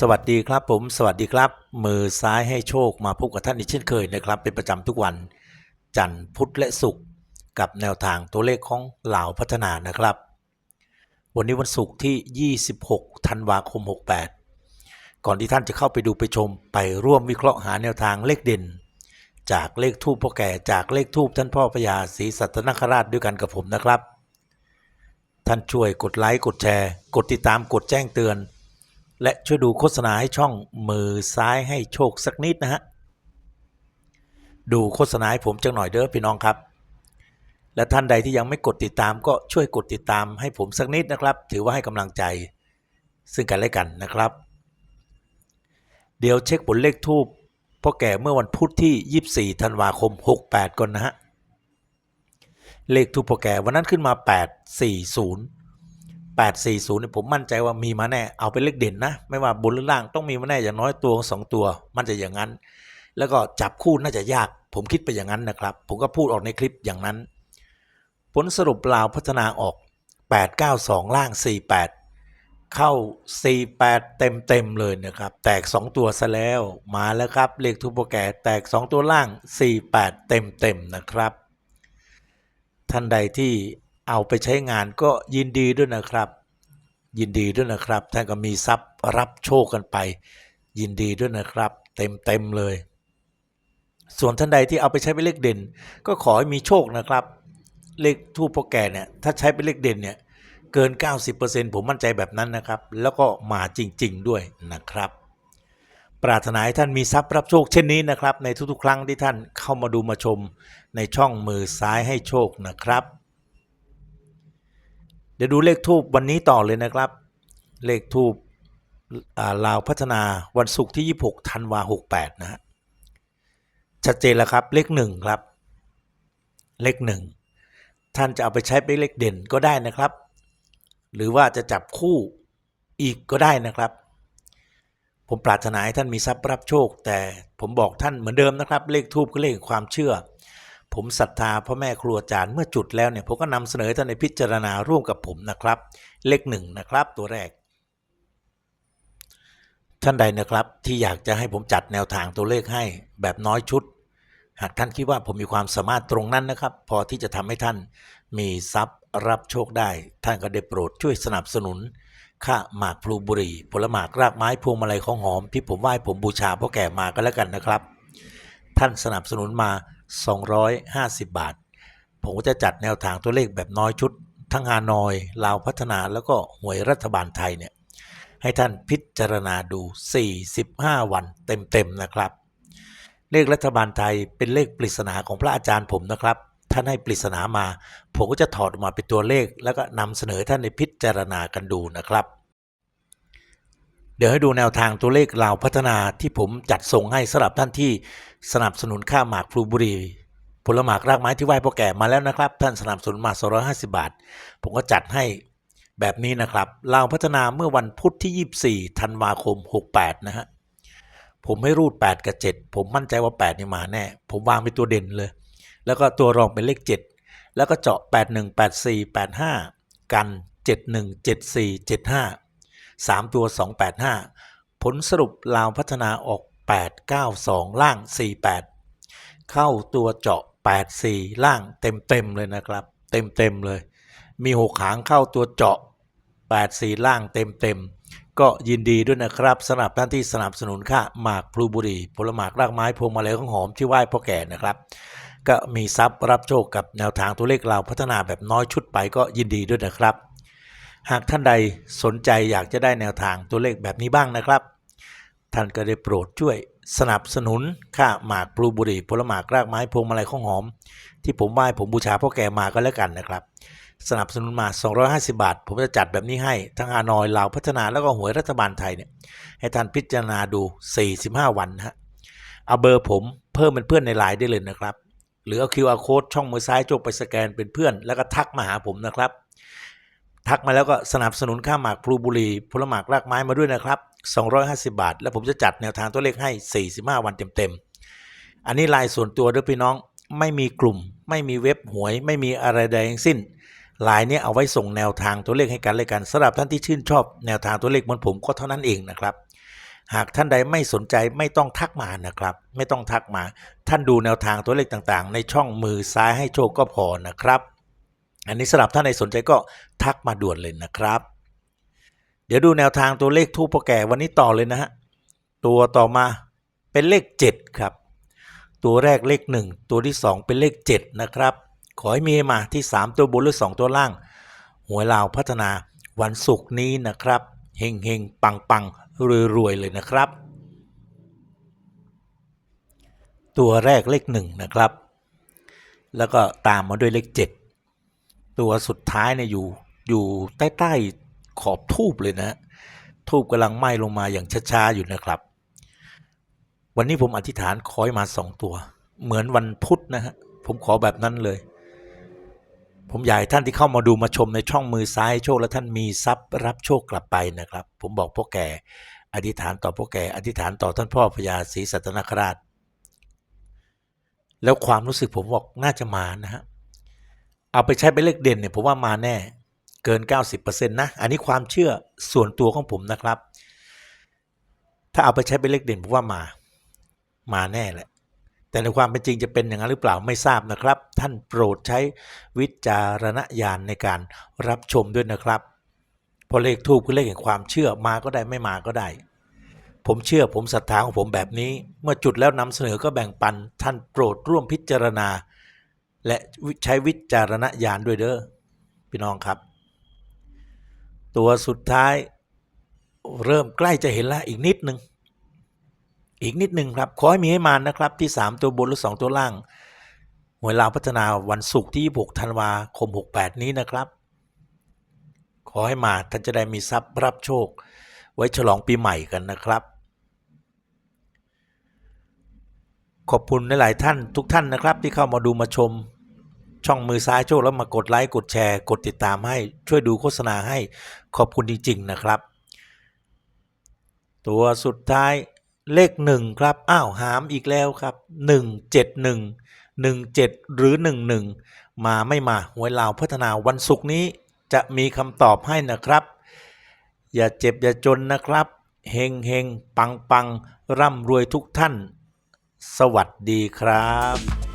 สวัสดีครับผม สวัสดีครับ มือซ้ายให้โชคมาพบกับท่านอีกเช่นเคยนะครับ เป็นประจำทุกวัน จันทร์พุธและศุกร์กับแนวทางตัวเลขของเหล่าพัฒนานะครับ วันนี้วันศุกร์ที่ 26 ธันวาคม 68 ก่อนที่ท่านจะเข้าไปดูไปชมไปร่วมวิเคราะห์หาแนวทางเลขเด่น จากเลขทูปพ่อแก่จากเลขทูปท่านพ่อพญาศรีสัตนคราชด้วยกันกับผมนะครับ ท่านช่วยกดไลค์กดแชร์ กดติดตามกดแจ้งเตือน และช่วยดูโฆษณาให้ช่องมือซ้ายให้โชคสักนิดนะฮะ ดูโฆษณาให้ผมจังหน่อยเด้อพี่น้องครับ และท่านใดที่ยังไม่กดติดตามก็ช่วยกดติดตามให้ผมสักนิดนะครับ ถือว่าให้กำลังใจซึ่งกันและกันนะครับ เดี๋ยวเช็คผลเลขทูบพ่อแก่เมื่อวันพุธที่ 24 ธันวาคม 68 ก่อนนะฮะ เลขทูปพ่อแก่วันนั้นขึ้นมา 840 840เนี่ยผมมั่นใจว่ามีมาแน่ เอาเป็นเลขเด่นนะ ไม่ว่าบนหรือล่างต้องมีมาแน่อย่างน้อยตัวสองตัว มันจะอย่างนั้น แล้วก็จับคู่น่าจะยาก ผมคิดไปอย่างนั้นนะครับ ผมก็พูดออกในคลิปอย่างนั้น ผลสรุปลาวพัฒนาออก 892 ล่าง 48 เข้า 48 เต็มเต็มเลยนะครับ แตก 2 ตัวซะแล้ว มาแล้วครับ เลขทุปโปแกแตก 2 ตัวล่าง 48 เต็มเต็มนะครับ ท่านใดที่ เอาไปใช้งานก็ยินดีด้วยนะครับ ยินดีด้วยนะครับ ท่านก็มีทรัพย์รับโชคกันไป ยินดีด้วยนะครับ เต็มเต็มเลย ส่วนท่านใดที่เอาไปใช้เป็นเลขเด่น ก็ขอให้มีโชคนะครับ เลขทูปพ่อแก่เนี่ยถ้าใช้เป็นเลขเด่นเนี่ยเกิน 90%ผมมั่นใจแบบนั้นนะครับ แล้วก็มาจริง ๆ ด้วยนะครับ ปรารถนาให้ท่านมีทรัพย์รับโชคเช่นนี้นะครับ ในทุกๆ ครั้งที่ท่านเข้ามาดูมาชมในช่องมือซ้ายให้โชคนะครับ เดี๋ยวดูเลขทูบวันนี้ต่อเลยนะครับ เลขทูบลาวพัฒนาวันศุกร์ที่ 26ธันวา68นะฮะชัดเจนแล้วครับเลขหนึ่งครับ เลขหนึ่งท่านจะเอาไปใช้เป็นเลขเด่นก็ได้นะครับ หรือว่าจะจับคู่อีกก็ได้นะครับ ผมปรารถนาให้ท่านมีทรัพย์รับโชค แต่ผมบอกท่านเหมือนเดิมนะครับ เลขทูบก็เลขความเชื่อ ผมศรัทธาพ่อแม่ครูอาจารย์เมื่อจุดแล้วเนี่ยผมก็นำเสนอท่านในพิจารณาร่วมกับผมนะครับ เลขหนึ่งนะครับตัวแรก ท่านใดนะครับที่อยากจะให้ผมจัดแนวทางตัวเลขให้แบบน้อยชุด หากท่านคิดว่าผมมีความสามารถตรงนั้นนะครับ พอที่จะทำให้ท่านมีทรัพย์รับโชคได้ ท่านก็ได้โปรดช่วยสนับสนุนค่าหมากพลูบุรีผลหมากรากไม้พวงมาลัยของหอม ที่ผมไหว้ผมบูชาพ่อแก่มาก็แล้วกันนะครับ ท่านสนับสนุนมา 250 บาท ผมก็จะจัดแนวทางตัวเลขแบบน้อยชุด ทั้งฮานอยลาวพัฒนาแล้วก็หวยรัฐบาลไทยเนี่ยให้ท่านพิจารณาดู 45 วันเต็มๆนะครับ เลขรัฐบาลไทยเป็นเลขปริศนาของพระอาจารย์ผมนะครับ ท่านให้ปริศนามา ผมก็จะถอดออกมาเป็นตัวเลข แล้วก็นำเสนอท่านในพิจารณากันดูนะครับ เดี๋ยวให้ดูแนวทางตัวเลขลาวพัฒนาที่ผมจัดส่งให้สำหรับท่านที่สนับสนุนค่าหมากพลูบุรีผลหมากรากไม้ที่ไหว้พ่อแก่มาแล้วนะครับ ท่านสนับสนุนมา250 บาท ผมก็จัดให้แบบนี้นะครับลาวพัฒนาเมื่อวันพุธที่ 24ธันวาคม 68 นะฮะผมให้รูด 8 กับ 7 ผมมั่นใจว่า 8 นี่มาแน่ ผมวางเป็นตัวเด่นเลย แล้วก็ตัวรองเป็นเลข 7 แล้วก็เจาะ 81 84 85 กัน 71 74 75 3 ตัว 285 ผลสรุปลาวพัฒนาออก 892 ล่าง 48 เข้าตัวเจาะ 84 ล่างเต็มๆเลยนะครับ เต็มๆเลย มีหกหางเข้าตัวเจาะ 84 ล่างเต็มๆก็ยินดีด้วยนะครับสำหรับท่านที่สนับสนุนค่าหมากพลูบุรีผลหมากรากไม้พวงมาลัยของหอมที่ไหว้พ่อแก่นะครับ ก็มีทรัพย์รับโชคกับแนวทางตัวเลขเราพัฒนาแบบน้อยชุดไปก็ยินดีด้วยนะครับ หากท่านใดสนใจอยากจะได้แนวทางตัวเลขแบบนี้บ้างนะครับ ท่านก็ได้โปรดช่วยสนับสนุนค่าหมากพลูบุรีผลหมากรากไม้พวงมาลัยข้องหอม ที่ผมไหว้ผมบูชาพ่อแก่มาก็แล้วกันนะครับ สนับสนุนมา 250 บาท ผมจะจัดแบบนี้ให้ ทั้งฮานอยลาวพัฒนาแล้วก็หวยรัฐบาลไทยเนี่ยให้ท่านพิจารณาดู 45 วันฮะเอาเบอร์ผมเพิ่มเป็นเพื่อนในไลน์ได้เลยนะครับ หรือเอา QR code ช่องมือซ้ายโจกไปสแกนเป็นเพื่อน แล้วก็ทักมาหาผมนะครับ ทักมาแล้วก็สนับสนุนค่าหมากพลูบุรีผลหมากรากไม้มาด้วยนะครับ 250 บาท แล้วผมจะจัดแนวทางตัวเลขให้ 45 วันเต็มๆ อันนี้ลน์ส่วนตัวด้วยพี่น้องไม่มีกลุ่ม ไม่มีเว็บหวย ไม่มีอะไรใดทั้งสิ้นลน์เนี่ยเอาไว้ส่งแนวทางตัวเลขให้กันเลยกันสำหรับท่านที่ชื่นชอบแนวทางตัวเลขเหมือนผมก็เท่านั้นเองนะครับ หากท่านใดไม่สนใจไม่ต้องทักมานะครับ ไม่ต้องทักมา ท่านดูแนวทางตัวเลขต่างๆ ในช่องมือซ้ายให้โชคก็พอนะครับ อันนี้สำหรับท่านใดสนใจก็ทักมาด่วนเลยนะครับ เดี๋ยวดูแนวทางตัวเลขทูปพ่อแก่วันนี้ต่อเลยนะฮะตัวต่อมาเป็นเลข 7 ครับ ตัวแรกเลข 1 ตัวที่ 2 เป็นเลข 7 นะครับ ขอให้มีมาที่ 3 ตัวบนหรือ 2 ตัวล่างหวยลาวพัฒนาวันศุกร์นี้นะครับเฮงเฮงปังปังรวยรวยเลยนะครับ ตัวแรกเลข 1 นะครับ แล้วก็ตามมาด้วยเลข 7 ตัวสุดท้ายเนี่ยอยู่อยู่ใต้ใต้ๆขอบทูบเลยนะ ทูบกำลังไหม้ลงมาอย่างช้าๆอยู่นะครับ วันนี้ผมอธิษฐานขอให้มาสองตัว เหมือนวันพุธนะฮะผมขอแบบนั้นเลย ผมอยากให้ท่านที่เข้ามาดูมาชมในช่องมือซ้ายโชคและท่านมีทรัพย์รับโชคกลับไปนะครับ ผมบอกพวกแกอธิษฐานต่อพวกแกอธิษฐานต่อท่านพ่อพญาศรีสัตนคราช แล้วความรู้สึกผมบอกน่าจะมานะฮะ เอาไปใช้เป็นเลขเด่นเนี่ยผมว่ามาแน่เกิน 90%นะอันนี้ความเชื่อส่วนตัวของผมนะครับ ถ้าเอาไปใช้เป็นเลขเด่นผมว่ามามาแน่แหละ แต่ในความเป็นจริงจะเป็นอย่างนั้นหรือเปล่าไม่ทราบนะครับ ท่านโปรดใช้วิจารณญาณในการรับชมด้วยนะครับพราะเลขทูบคือเลขแห่งความเชื่อมาก็ได้ไม่มาก็ได้ ผมเชื่อผมศรัทธาของผมแบบนี้ เมื่อจุดแล้วนำเสนอก็แบ่งปัน ท่านโปรดร่วมพิจารณา และใช้วิจารณญาณด้วยเด้อพี่น้องครับ ตัวสุดท้ายเริ่มใกล้จะเห็นแล้วอีกนิดหนึ่งอีกนิดหนึ่งครับขอให้มีให้มานะครับที่ 3 ตัวบนหรือ 2 ตัวล่างหวยลาวพัฒนาวันศุกร์ที่ 6 ธันวาคม 68 นี้นะครับ ขอให้มาท่านจะได้มีทรัพย์รับโชค ไว้ฉลองปีใหม่กันนะครับ ขอบคุณหลาย ๆ ท่านทุกท่านนะครับ ที่เข้ามาดูมาชม ช่องมือซ้ายโชคแล้วมากดไลค์กดแชร์กดติดตามให้ช่วยดูโฆษณาให้ขอบคุณจริง ๆ นะครับ ตัวสุดท้ายเลขหนึ่งครับอ้าวหามอีกแล้วครับหนึ่งเจ็ดหนึ่งหนึ่งเจ็ดหรือหนึ่งหนึ่งมาไม่มาหวยลาวพัฒนาวันศุกร์นี้จะมีคำตอบให้นะครับ อย่าเจ็บอย่าจนนะครับเฮงเฮงปังปังร่ำรวยทุกท่าน สวัสดีครับ